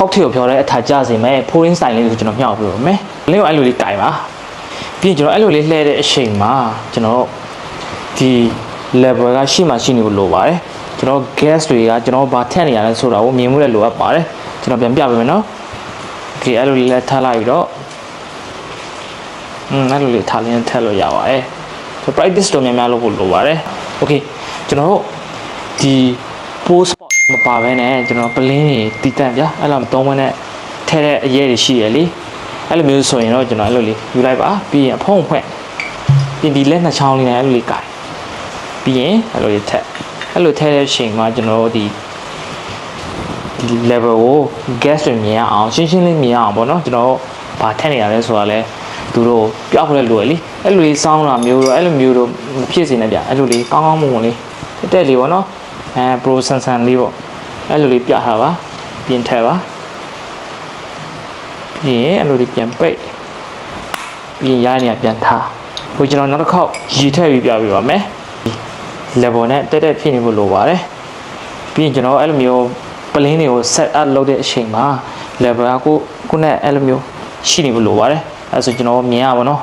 cocktail ကိုပြောတဲ့အထာကြစေမယ် pouring style လေးကိုကျွန်တော်မျှောက်ပြပါမယ်လင်းကိုအဲ့လိုလေးကြိုင်ပါပြီးရင်ကျွန်တော်အဲ့လိုလေးလှည့်တဲ့အချိန်မှာကျွန်တော်ဒီ level ကရှိမှရှိနေဖို့လိုပါတယ်ကျွန်တော် gas တွေကကျွန်တော်ဘာထည့်နေရလဲဆိုတာကိုမြင်မှုလည်းလိုအပ်ပါတယ်ကျွန်တော်ပြန်ပြပေးမယ်နော် okay အဲ့လိုလေးလည်းထားလိုက်ပြီးတော့อืมအဲ့လိုလေးထားလင်းထည့်လို့ရပါတယ်ဆို practice တော့များများလုပ်ဖို့လိုပါတယ် okay ကျွန်တော်တို့ဒီ post spot မပါဘဲနဲ့ကျွန်တော်ပလင်းတွေတီးတန့်ဗျာအဲ့လိုမသုံးဘဲနဲ့ထဲတဲ့အရေးတွေရှိရလေအဲ့လိုမျိုးဆိုရင်တော့ကျွန်တော်အဲ့လိုလေးယူလိုက်ပါပြီးရင်အဖုံးဖွင့်ပြင်ဒီလက်နှစ်ချောင်းလေးနဲ့အဲ့လိုလေးကိုင်ပြီးရင်အဲ့လိုလေးထက်အဲ့လိုထဲတဲ့အချိန်မှာကျွန်တော်တို့ဒီဒီ level ကို gas တွေမြင်ရအောင်ရှင်းရှင်းလေးမြင်ရအောင်ပေါ့နော်ကျွန်တော်ဘာထက်နေရလဲဆိုတာလဲသူတို့ပြောက်ဖို့လည်းလိုရလေအဲ့လိုလေးစောင်းတာမျိုးတော့အဲ့လိုမျိုးတော့မဖြစ်စေနဲ့ဗျအဲ့လိုလေးကောင်းကောင်းမွန်မွန်လေးတက်တက်လေးပေါ့နော် အဲ pro ဆန်ဆန်လေးပေါ့အဲ့လိုလေးပြထားပါပြင်ထည့်ပါပြီးရင်အဲ့လိုလေးပြန်ပိတ်ပြီးရင်ရနေရပြန်ထားဟိုကျွန်တော်နောက်တစ်ခေါက်ရည်ထည့်ပြီးပြပေးပါမယ် level နဲ့တက်တက်ဖြစ်နေဖို့လိုပါတယ်ပြီးရင်ကျွန်တော်အဲ့လိုမျိုးပလင်းတွေကို set up လုပ်တဲ့အချိန်မှာ level ကကိုကိုနဲ့အဲ့လိုမျိုးရှိနေဖို့လိုပါတယ်အဲ့ဒါဆိုကျွန်တော်မြင်ရပါတော့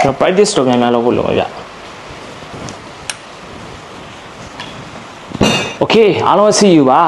ကျွန်တော် practice တော့များများလုပ်ဖို့လိုပါဗျ Okay အားလုံး see you ပါ